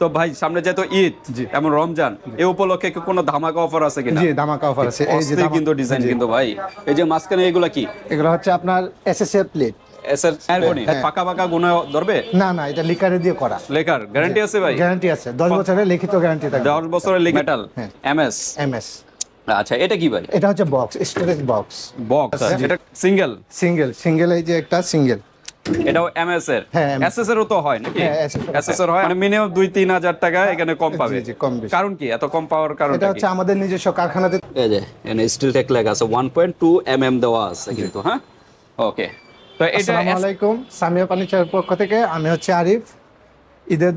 তো ভাই সামনে যেহেতু ঈদ রমজান এই উপলক্ষে কি কোনো ধামাকা অফার আছে কিনা? জি ধামাকা অফার আছে। এই যে কিন্তু ডিজাইন কিন্তু ভাই। এই যে মাঝখানে এগুলা কি? এগুলো হচ্ছে আপনার এসএসএ প্লেট হ্যাঁ। পাকা পাকা গুণে ধরবে? না না এটা লিকারে দিয়ে করা। গ্যারান্টি আছে ভাই? গ্যারান্টি আছে। 10 বছরের লিখিত গ্যারান্টি থাকবে। বছরের মেটাল হ্যাঁ। এমএস এমএস আচ্ছা এটা কি ভাই? এটা হচ্ছে বক্স স্টোরেজ বক্স বক্স। এটা সিঙ্গেল সিঙ্গেল সিঙ্গেল এই যে একটা সিঙ্গেল এটাও এমএস এর? হ্যাঁ, এসএস এরও তো হয় নাকি? হ্যাঁ, এসএস এর হয়। মানে মিনিমাম দুই তিন হাজার টাকা এখানে কম পাবে। কম কারণ কি? এত কম পাওয়ার কারণ এটা হচ্ছে আমাদের নিজস্ব কারখানাতে এই যে এখানে স্টিল টেক লেখা আছে 1.2 এমএম দেওয়া আছে কিন্তু হ্যাঁ? ওকে তো এটা আসসালামু আলাইকুম সামিয়া ফার্নিচার পক্ষ থেকে আমি হচ্ছে আরিফ। ঈদের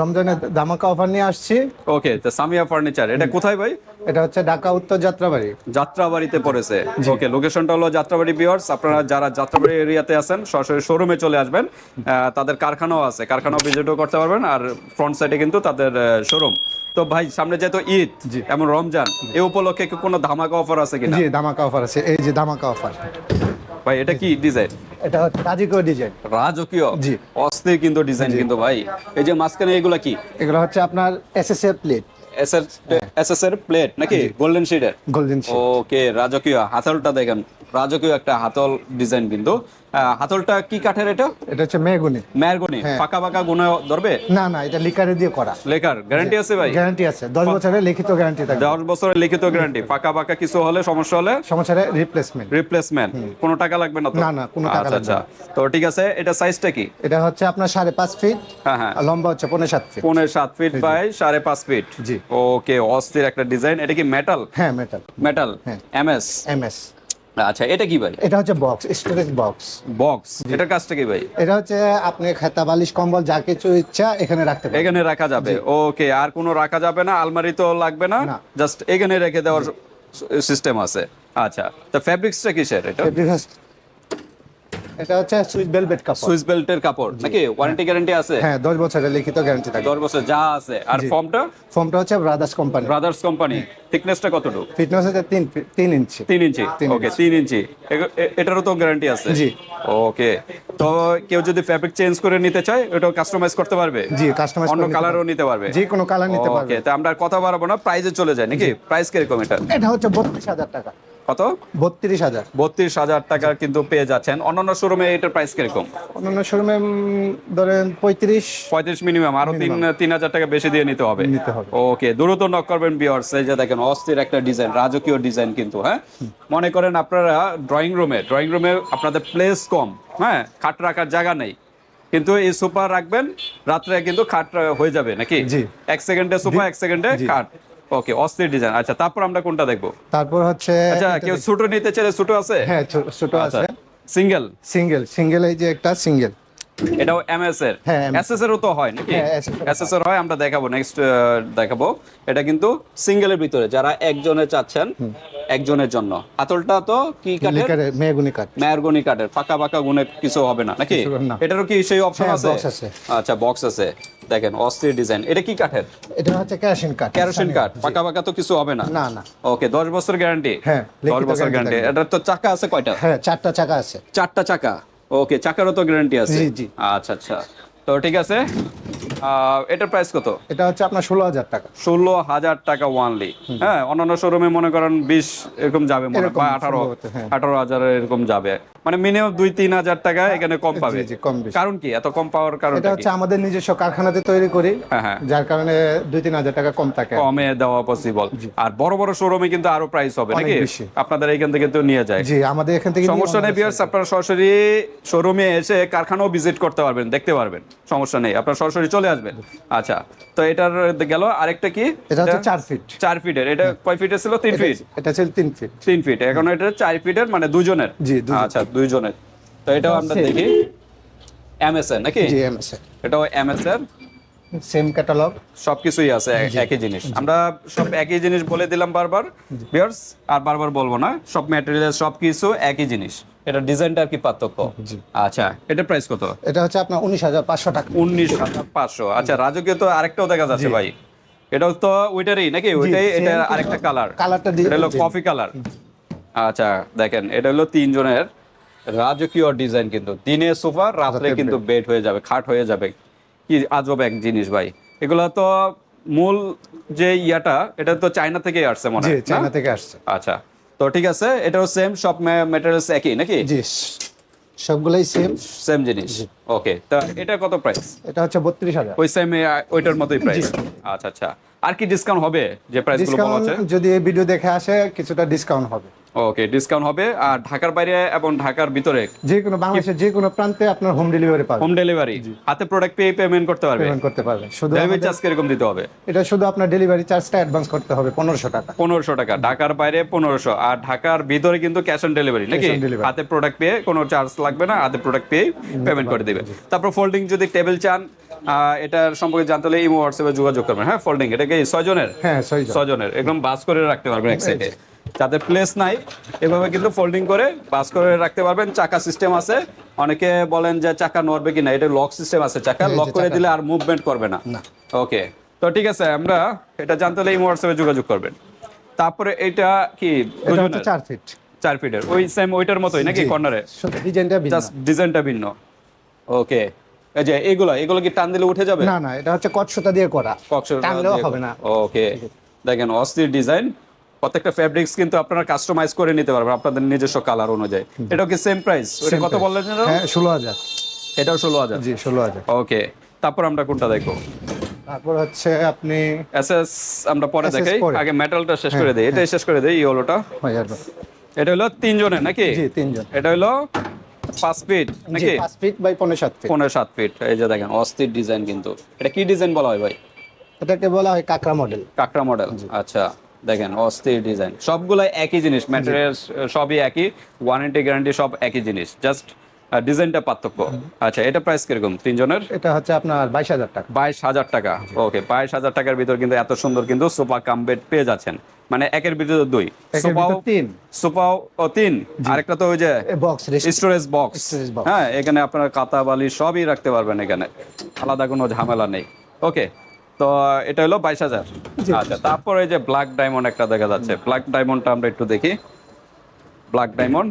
রমজানের ধামাকা অফার নিয়ে আসছি। ওকে তো সামিয়া ফার্নিচার এটা কোথায় ভাই? এটা হচ্ছে ঢাকা উত্তর যাত্রাবাড়ি। যাত্রাবাড়িতে পড়েছে। ওকে লোকেশনটা হলো যাত্রাবাড়ি বিয়ার্স আপনারা যারা যাত্রাবাড়ি এরিয়াতে আছেন সরাসরি শোরুমে চলে আসবেন। তাদের কারখানাও আছে কারখানাও ভিজিটও করতে পারবেন আর ফ্রন্ট সাইডে কিন্তু তাদের শোরুম তো ভাই সামনে যেহেতু ঈদ এমন রমজান এই উপলক্ষে কি কোনো ধামাকা অফার আছে কিনা? জি ধামাকা অফার আছে এই যে ধামাকা অফার ভাই এটা কি ডিজাইন এটা রাজকীয় ডিজাইন রাজকীয়? জি। অস্থির কিন্তু ডিজাইন কিন্তু ভাই। এই যে মাঝখানে এগুলা কি? এগুলো হচ্ছে আপনার এসএসএফ প্লেট এসএসএর এসএস এর প্লেট নাকি? গোল্ডেন শেডের গোল্ডেন ওকে রাজকীয়। হাতলটা দেখেন রাজকীয় একটা হাতল ডিজাইন কিন্তু। হাতলটা কি কাঠের এটা? এটা হচ্ছে মেগুনি মেরগনি হ্যাঁ। পাকা পাকা গুণে ধরবে? না না এটা লিকারে দিয়ে করা। লেখার গ্যারান্টি আছে ভাই? গ্যারান্টি আছে। 10 বছরের লিখিত গ্যারান্টি থাকবে। দশ বছরের লিখিত গ্যারান্টি পাকা পাকা কিছু হলে সমস্যা হলে? সমস্যা রিপ্লেসমেন্ট রিপ্লেসমেন্ট কোনো টাকা লাগবে না তো? না, না, কোনো টাকা আচ্ছা লাগবে আচ্ছা। তো ঠিক আছে এটা সাইজটা কি? এটা হচ্ছে আপনার সাড়ে পাঁচ ফিট হ্যাঁ হ্যাঁ। লম্বা হচ্ছে পনেরো সাত ফিট পৌনে সাত ফিট বাই সাড়ে পাঁচ ফিট জি। ওকে অস্থির একটা ডিজাইন এটা কি মেটাল হ্যাঁ মেটাল মেটাল। এমএস এমএস আচ্ছা এটা কি ভাই? এটা হচ্ছে বক্স স্টোরেজ বক্স বক্স এটার কাজটা কি ভাই? এটা হচ্ছে আপনি খাতা বালিশ কম্বল যা কিছু ইচ্ছা এখানে রাখতে পারেন। এখানে রাখা যাবে। ওকে আর কোনো রাখা যাবে না? আলমারি তো লাগবে না। জাস্ট এখানে রেখে দেওয়ার সিস্টেম আছে। আচ্ছা তো ফ্যাব্রিক্সটা কিসের এটা? এটা হচ্ছে সুইচ বেলভেট কাপড়। সুইস বেল্টের কাপড়। নাকি? ওয়ারেন্টি গ্যারান্টি আছে? হ্যাঁ দশ বছরের লিখিত গ্যারান্টি থাকবে দশ বছর যা আছে। আর জি। ফর্মটা হচ্ছে ব্রাদার্স কোম্পানি ব্রাদার্স কোম্পানি থিকনেসটা কতটুকু? ফিটনেস হচ্ছে তিন ফি- তিন ইঞ্চি। তিন ইঞ্চি? ওকে তিন ইঞ্চি। এটারও তো গ্যারান্টি আছে? জি। ওকে তো কেউ যদি ফ্যাব্রিক চেঞ্জ করে নিতে চায় ওটাও কাস্টমাইজ করতে পারবে? জি কাস্টমাইজ অন্য কালারও নিতে পারবে। যে কোনো কালার নিতে পারবে। ওকে তো আমরা কথা বাড়াবো না। প্রাইজে চলে যায় নাকি? প্রাইস কীরকম এটা? এটা হচ্ছে বত্রিশ হাজার টাকা। কত? বত্রিশ হাজার। বত্রিশ হাজার টাকা কিন্তু পেয়ে যাচ্ছেন। অন্যান্য শোরুমে এটার প্রাইস কীরকম? অন্যান্য শোরুমে ধরেন পঁয়ত্রিশ। পঁয়ত্রিশ মিনিমাম আরও তিন তিন হাজার টাকা বেশি দিয়ে নিতে হবে। নিতে হবে। ওকে দ্রুত নক করবেন বিয়ার্স এই যে দেখেন অস্থির একটা ডিজাইন রাজকীয় ডিজাইন কিন্তু হ্যাঁ? মনে করেন আপনারা ড্রয়িং রুমে ড্রয়িং রুমে আপনাদের প্লেস কম হ্যাঁ? খাট রাখার জায়গা নেই। কিন্তু এই সোফা রাখবেন রাত্রে কিন্তু খাট হয়ে যাবে নাকি? জি। এক সেকেন্ডে সোফা এক সেকেন্ডে খাট। ওকে অস্থির ডিজাইন আচ্ছা তারপর আমরা কোনটা দেখব? তারপর হচ্ছে আচ্ছা কেউ ছোট নিতে চাইলে ছোট আছে? হ্যাঁ ছোট আচ্ছা আছে। সিঙ্গেল সিঙ্গেল সিঙ্গেল এই যে একটা সিঙ্গেল এটাও এমএস এর? হ্যাঁ, এসএস এরও তো হয় নাকি? হ্যাঁ, এসএস এর হয়। আমরা দেখাবো নেক্সট দেখাবো। এটা কিন্তু সিঙ্গেলের ভিতরে যারা একজনে চাচ্ছেন একজনের জন্য। আতলটা তো কি কাঠের? মেগুনি কাঠ। কাঠের ফাঁকা ফাঁকা গুনে কিছু হবে না নাকি। এটারও কি সেই অপশন হ্যাঁ, আছে। আচ্ছা বক্স আছে। দেখেন অস্থির ডিজাইন এটা কি কাঠের? এটা হচ্ছে কেরোসিন কাঠ ক্যারোসিন কাঠ। ফাঁকা ফাঁকা তো কিছু হবে না? না না। ওকে দশ বছর গ্যারান্টি হ্যাঁ, দশ লিখিত বছর গ্যারান্টি এটা তো চাকা আছে কয়টা? হ্যাঁ চারটা চাকা আছে। চারটা চাকা। ওকে চাকারও তো গ্যারান্টি আছে। জি, জি। আচ্ছা আচ্ছা। তো ঠিক আছে। এটার প্রাইস কত? এটা হচ্ছে আপনার ষোলো হাজার টাকা। ষোলো হাজার টাকা ওয়ানলি হ্যাঁ অন্যান্য শোরুমে মনে করেন বিশ এরকম যাবে মনে হয়, বা আঠারো হ্যাঁ। আঠারো হাজার এরকম যাবে। মানে মিনিমাম দুই তিন হাজার টাকা এখানে কম পাবে। কারণ কি? এত কম পাওয়ার কারণ এটা হচ্ছে আমাদের নিজস্ব কারখানাতে তৈরি করি হ্যাঁ হ্যাঁ। যার কারণে দুই তিন হাজার টাকা কম থাকে। কমে দেওয়া পসিবল আর বড় বড় শোরুমে কিন্তু আরও প্রাইস হবে নাকি? আপনাদের এইখান থেকে তো নিয়ে যায়। জি আমাদের এখান থেকে সমস্যা নেই বিয়ার্স আপনারা সরাসরি শোরুমে এসে কারখানাও ভিজিট করতে পারবেন দেখতে পারবেন। সমস্যা নেই আপনারা সরাসরি চলে আসবেন। আচ্ছা তো এটার গেল আরেকটা কি? এটা হচ্ছে চার ফিট চার ফিটের এটা কয় ফিটের ছিল? তিন ফিট এটা ছিল তিন ফিট তিন ফিট এখন এটা চার ফিটের মানে দুজনের? জি, আচ্ছা দুইজনের। তো এটাও আমরা. দেখি। এমএসএন নাকি? জি এমএস এটাও এমএসএন সেম ক্যাটালগ সবকিছুই আছে একই জিনিস। আমরা সব একই জিনিস বলে দিলাম বারবার। বিয়ার্স আর বারবার বলব না সব ম্যাটেরিয়াল সবকিছু একই জিনিস। এটা ডিজাইনটা আর কি পার্থক্য? আচ্ছা এটা প্রাইস কত? এটা হচ্ছে আপনার উনিশ হাজার পাঁচশো টাকা। উনিশ হাজার পাঁচশো। আচ্ছা রাজকীয় তো আরেকটাও দেখা যাচ্ছে ভাই। এটাও তো ওইটারই নাকি? ওইটাই এটা আরেকটা কালার কালারটা এটা হলো কফি কালার আচ্ছা দেখেন এটা হলো তিনজনের। রাজকীয় ডিজাইন কিন্তু। দিনে সোফা রাত্রে কিন্তু বেড হয়ে যাবে খাট হয়ে যাবে। কি আজব এক জিনিস ভাই। এগুলো তো মূল যে ইয়াটা এটা তো চায়না থেকেই আসছে মনে হয় চায়না থেকে আসছে। আচ্ছা তো ঠিক আছে এটাও সেম সব ম্যাটেরিয়ালস একই নাকি? জি সবগুলোই সেম সেম জিনিস। ওকে তা এটা কত প্রাইস এটা হচ্ছে বত্রিশ হাজার। ওই সেম ওইটার মতোই প্রাইস আচ্ছা আচ্ছা। আর কি ডিসকাউন্ট হবে যে প্রাইসগুলো বলা ডিসকাউন্ট হচ্ছে? যদি এই ভিডিও দেখে আসে কিছুটা ডিসকাউন্ট হবে। ওকে ডিসকাউন্ট হবে। আর ঢাকার বাইরে এবং ঢাকার ভিতরে যে কোনো বাংলাদেশের যে কোনো প্রান্তে আপনার হোম ডেলিভারি পাবেন। হোম ডেলিভারি হাতে প্রোডাক্ট পেয়ে পেমেন্ট করতে পারবে। পেমেন্ট করতে পারবেন শুধু ডেলিভারি চার্জ কীরকম দিতে হবে? এটা শুধু আপনার ডেলিভারি চার্জটা অ্যাডভান্স করতে হবে পনেরোশো টাকা। পনেরোশো টাকা। ঢাকার বাইরে পনেরোশো। আর ঢাকার ভিতরে কিন্তু ক্যাশ অন ডেলিভারি নাকি. হাতে প্রোডাক্ট পেয়ে কোনো চার্জ লাগবে না হাতে প্রোডাক্ট পেয়ে পেমেন্ট করে দিবে। তারপর ফোল্ডিং যদি টেবিল চান এটার সম্পর্কে জানতে হলে ইমো হোয়াটসঅ্যাপে যোগাযোগ করবেন। হ্যাঁ ফোল্ডিং এটা কি ছয়জনের? হ্যাঁ ছয়জন। ছজনের একদম বাস করে রাখতে পারবেন এক সাইডে যাদের প্লেস নাই এভাবে কিন্তু ফোল্ডিং করে বাস করে রাখতে পারবেন। চাকা সিস্টেম আছে। অনেকে বলেন যে চাকা নড়বে কিনা এটা লক সিস্টেম আছে চাকা। লক করে দিলে আর মুভমেন্ট করবে না। ওকে তো ঠিক আছে আমরা এটা জানতে হলে এই হোয়াটসঅ্যাপে যোগাযোগ করবেন। তারপরে এটা কি? চার ফিট চার ফিটের ওই সেম ওইটার মতোই নাকি কর্নারে ডিজাইনটা ভিন্ন। জাস্ট ডিজাইনটা ভিন্ন। ওকে এই যে এগুলো এগুলো কি টান দিলে উঠে যাবে? না না এটা হচ্ছে কট সুতা দিয়ে করা। টানলেও হবে না। ওকে দেখেন অস্থির ডিজাইন প্রত্যেকটা ফেব্রিক্স কিন্তু আপনারা কাস্টমাইজ করে নিতে পারবেন আপনাদের নিজস্ব কালার অনুযায়ী। এটাও কি সেম প্রাইস ওটা কত বললেন হ্যাঁ ষোলো হাজার। এটাও ষোলো হাজার? জি ষোলো হাজার। ওকে তারপর আমরা কোনটা দেখব? তারপর হচ্ছে আপনি এসএস আমরা পরে দেখাই। আগে মেটালটা শেষ করে দিই। এটাই শেষ করে দিই ইয়েলোটা হয়ে এটা হলো তিনজনের নাকি? জি তিনজন। এটা হলো পাঁচ ফিট জি নাকি? পাঁচ ফিট বাই পনেরো সাত ফিট পনেরো সাত ফিট এই যে দেখেন অস্থির ডিজাইন কিন্তু। এটা কি ডিজাইন বলা হয় ভাই? এটাকে বলা হয় কাকড়া মডেল কাকড়া মডেল আচ্ছা। দেখেন অস্থির ডিজাইন সবগুলাই একই জিনিস ম্যাটেরিয়াল সবই একই ওয়ারেন্টি গ্যারান্টি সব একই জিনিস। জাস্ট ডিজাইনটা পার্থক্য। আচ্ছা এটা প্রাইস কীরকম? তিনজনের? এটা হচ্ছে আপনার বাইশ হাজার টাকা। বাইশ হাজার টাকা। ওকে বাইশ হাজার টাকার ভিতর কিন্তু এত সুন্দর কিন্তু সোফা কাম বেড পেয়ে যাচ্ছেন। মানে একের ভিতরে দুই। সোফাও তিন। সোফাও ও তিন। আরেকটা তো ওই যে বক্স স্টোরেজ বক্স হ্যাঁ এখানে আপনার কাতা বালি সবই রাখতে পারবেন এখানে। আলাদা কোনো ঝামেলা নেই। ওকে তো এটা হলো বাইশ হাজার। আচ্ছা তারপরে এই যে ব্ল্যাক ডায়মন্ড একটা দেখা যাচ্ছে। ব্ল্যাক ডায়মন্ডটা আমরা একটু দেখি। ব্ল্যাক ডায়মন্ড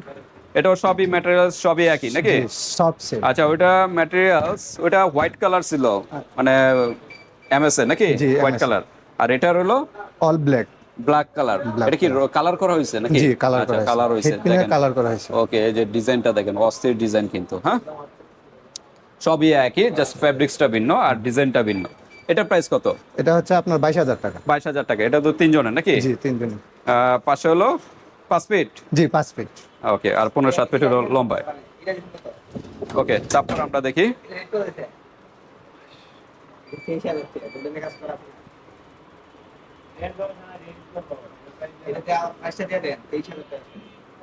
এটাও সবই ম্যাটেরিয়ালস সবই একই নাকি? সব আচ্ছা ওইটা ম্যাটেরিয়ালস ওইটা হোয়াইট কালার ছিল মানে এমএসএ নাকি? হোয়াইট কালার আর এটার হলো অল ব্ল্যাক ব্ল্যাক কালার এটা কি কালার করা হয়েছে নাকি? জি কালার আচ্ছা করা কালার হয়েছে। কালার করা হয়েছে। ওকে এই যে ডিজাইনটা দেখেন অস্থির ডিজাইন কিন্তু হ্যাঁ? সবই একই জাস্ট ফ্যাব্রিক্সটা ভিন্ন আর ডিজাইনটা ভিন্ন। এটা প্রাইস কত? এটা হচ্ছে আপনার বাইশ হাজার টাকা। বাইশ হাজার টাকা। এটা তো তিনজনের নাকি? জি তিনজন আহ, পাশে হলো পাঁচ ফিট জি পাঁচ ফিট ওকে আর পনেরো সাত ফিট হলো লম্বায়। ওকে তারপর আমরা দেখি।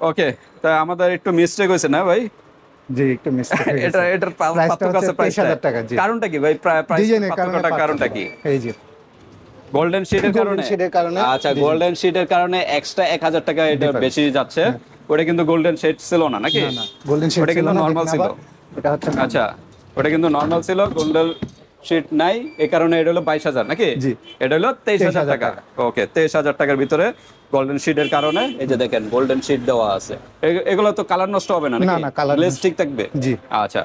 ওকে তা আমাদের একটু মিস্টেক হয়েছে না ভাই? জি একটু মিস্টেক এটা এটার পা- Price টা পার্থক্য আছে প্রাইস 23,000 টাকা, জি। কারণটা কি? ভাই প্রাইস পার্থক্যটা কারণটা কি? এই যে। গোল্ডেন শিটের কারণে? sheet কারণে। আচ্ছা গোল্ডেন শিটের কারণে এক্সট্রা এক হাজার টাকা এটা বেশি যাচ্ছে। ওটা কিন্তু গোল্ডেন শিট ছিল না নাকি? না না গোল্ডেন শিট ওটা কিন্তু নর্মাল ছিল। এটা হচ্ছে আচ্ছা ওটা কিন্তু নর্মাল ছিল গোল্ডেন শিট নাই এই কারণে এটা হলো বাইশ হাজার নাকি? এটা হলো তেইশ হাজার টাকা। ওকে তেইশ হাজার টাকার ভিতরে গোল্ডেন শিটের কারণে এই যে দেখেন গোল্ডেন শিট দেওয়া আছে। এগুলো তো কালার নষ্ট হবে না না, গ্লেজ ঠিক থাকবে? জি। আচ্ছা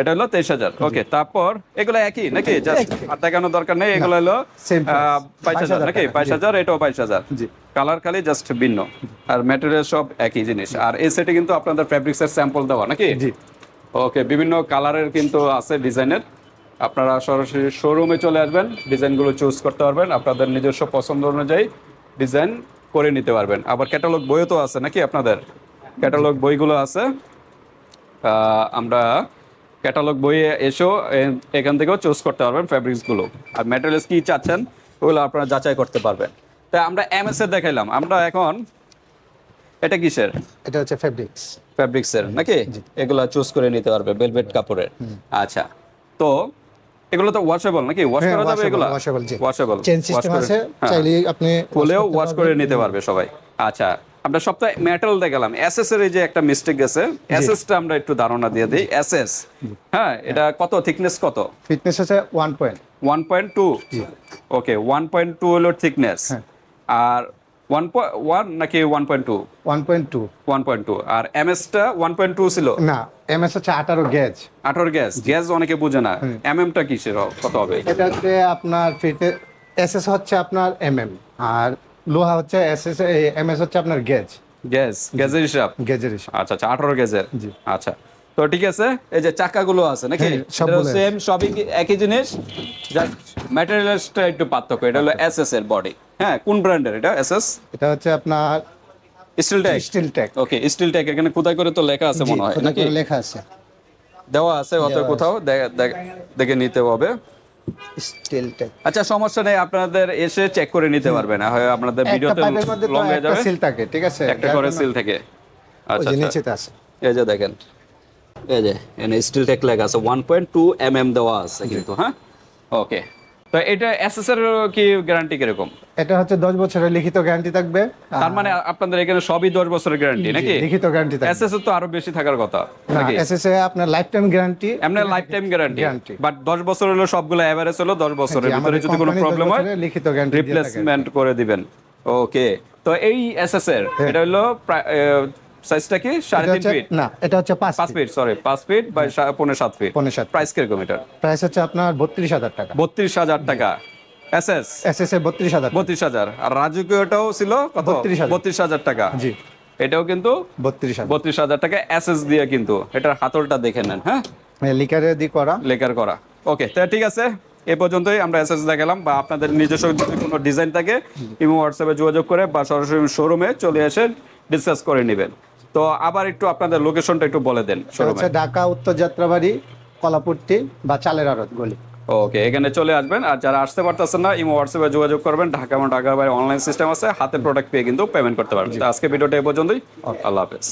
এটা হলো তেইশ হাজার। ওকে তারপর এগুলো একই নাকি? জাস্ট আর দেখানোর দরকার নেই এগুলো হলো। বাইশ হাজার নাকি? বাইশ। হাজার এটাও বাইশ হাজার। জি। কালার খালি জাস্ট ভিন্ন। আর ম্যাটেরিয়াল সব একই জিনিস। আর এই সেটে কিন্তু আপনাদের ফ্যাব্রিক্স এর স্যাম্পল দেওয়া নাকি? জি। ওকে বিভিন্ন কালারের কিন্তু আছে ডিজাইনের আপনারা সরাসরি শোরুমে চলে আসবেন ডিজাইনগুলো চুজ করতে পারবেন। আপনাদের নিজস্ব পছন্দ অনুযায়ী ডিজাইন করে নিতে পারবেন। আবার ক্যাটালগ বইও তো আছে নাকি আপনাদের? ক্যাটালগ বইগুলো আছে। আমরা ক্যাটালগ বইয়ে এসেও এখান থেকেও চুজ করতে পারবেন ফ্যাব্রিক্সগুলো আর ম্যাটেরিয়ালস কি চাচ্ছেন ওগুলো আপনারা যাচাই করতে পারবেন। তাই আমরা এমএস এর দেখাইলাম। আমরা এখন এটা কিসের? এটা হচ্ছে ফেব্রিক্স ফ্যাব্রিক্সের নাকি? এগুলো চুজ করে নিতে পারবে ভেলভেট কাপড়ের। আচ্ছা তো এগুলো তো ওয়াশেবল নাকি? ওয়াশ হ্যাঁ, করা যাবে এগুলো? washable, জি। ওয়াশেবল চেন সিস্টেম আছে চাইলে আপনি খুলেও ওয়াশ করে নিতে পারবে সবাই। আচ্ছা আমরা সপ্তাহে মেটাল দেখালাম এসএস এর যে একটা মিস্টেক গেছে এসএস টা আমরা একটু ধারণা দিয়ে দিই। এসএস হ্যাঁ এটা কত? থিকনেস কত? ফিটনেস আছে one point one point two okay one point two হলো থিকনেস হ্যাঁ। আর ওয়ান ওয়ান নাকি one point two one point two one point two আর এমএসটা ওয়ান পয়েন্ট টু ছিল? না এম এস হচ্ছে আঠারো গেজ আঠারো গ্যাস গ্যাস অনেকে বুঝে না। এম এমটা কিসের কত হবে? এটা হচ্ছে আপনার ফিটে এস এস হচ্ছে আপনার এম এম আর লোহা হচ্ছে এস এস এম এস হচ্ছে আপনার গেজ গ্যাস গ্যাসের হিসাব? আচ্ছা আচ্ছা আঠারো গ্যাসের আচ্ছা। তো ঠিক আছে? এই যে চাকাগুলো আছে নাকি? হ্যাঁ, সেম সবই একই জিনিস? জাস্ট ম্যাটেরিয়ালসটা একটু পার্থক্য। এটা হলো এসএস এর বডি হ্যাঁ কোন ব্র্যান্ডের এটা এসএস এটা হচ্ছে আপনার steel tag steel tag okay steel tag এখানে কোথায় করে তো লেখা আছে মনে হয় নাকি? লেখা আছে। দেওয়া আছে হয়তো কোথাও? দেখে নিতে হবে। স্টিল ট্যাগ আচ্ছা সমস্যা নেই আপনাদের এসে চেক করে নিতে পারবেন হয় আপনাদের ভিডিওতে লং হয়ে যাবে। সিল থাকে ঠিক আছে? একটা করে সিল থেকে। আচ্ছা আচ্ছা। নিচেতে আছে। এই যে দেখেন। এই যে স্টিল টেক লেখা আছে one point two M M দেওয়া আছে কিন্তু হ্যাঁ? ওকে তো এটা এসএস এর কি গ্যারান্টি কীরকম? এটা হচ্ছে দশ বছরের লিখিত গ্যারান্টি থাকবে। তার মানে আপনাদের এখানে সবই দশ বছরের গ্যারান্টি নাকি? লিখিত গ্যারান্টি থাকবে। এসএস এর তো আরও বেশি থাকার কথা নাকি? এস এস এ আপনার লাইফ টাইম গ্যারান্টি এমনি লাইফ টাইম গ্যারান্টি। বাট দশ বছর হলো সবগুলো এভারেজ হলো দশ বছরের ভিতরে যদি কোনো প্রবলেম হয় লিখিত গ্যারান্টি রিপ্লেসমেন্ট করে দিবেন। ওকে তো এই এসএস এর এটা হলো সাইজটা কি? সাড়ে তিন ফিট না এটা হচ্ছে পাঁচ পাঁচ ফিট সরি পাঁচ ফিট বাই সা- পৌনে সাত ফিট পৌনে সাত। প্রাইস কীরকম এটা প্রাইস হচ্ছে আপনার বত্রিশ হাজার টাকা। বত্রিশ হাজার টাকা। এসএস এস এস এ বত্রিশ হাজার বত্রিশ হাজার। আর রাজকীয়টাও ছিল কত? 32,000 বত্রিশ হাজার টাকা। জি। এটাও কিন্তু বত্রিশ বত্রিশ হাজার টাকা এসএস দিয়ে কিন্তু। এটার হাতলটা দেখে নেন হ্যাঁ? লিকারে দি করা। লেকার করা। ওকে তো ঠিক আছে। এ পর্যন্তই আমরা এসএস দেখালাম বা আপনাদের নিজস্ব যদি কোনো ডিজাইন থাকে ইমো হোয়াটসঅ্যাপে যোগাযোগ করে বা সরাসরি শোরুমে চলে এসে ডিসকাস করে নেবেন। তো আবার একটু আপনাদের লোকেশনটা একটু বলে দেন ঢাকা উত্তর যাত্রাবাড়ি কলাপুরটি বা চালের আড়ত গলি। ওকে এখানে চলে আসবেন আর যারা আসতে পারতেছেন না ইমো হোয়াটসঅ্যাপে যোগাযোগ করবেন। ঢাকা এবং ঢাকার বাইরে অনলাইন সিস্টেম আছে হাতে প্রোডাক্ট পেয়ে কিন্তু পেমেন্ট করতে পারবেন। আজকে ভিডিওটা এ পর্যন্তই। আল্লাহ হাফেজ।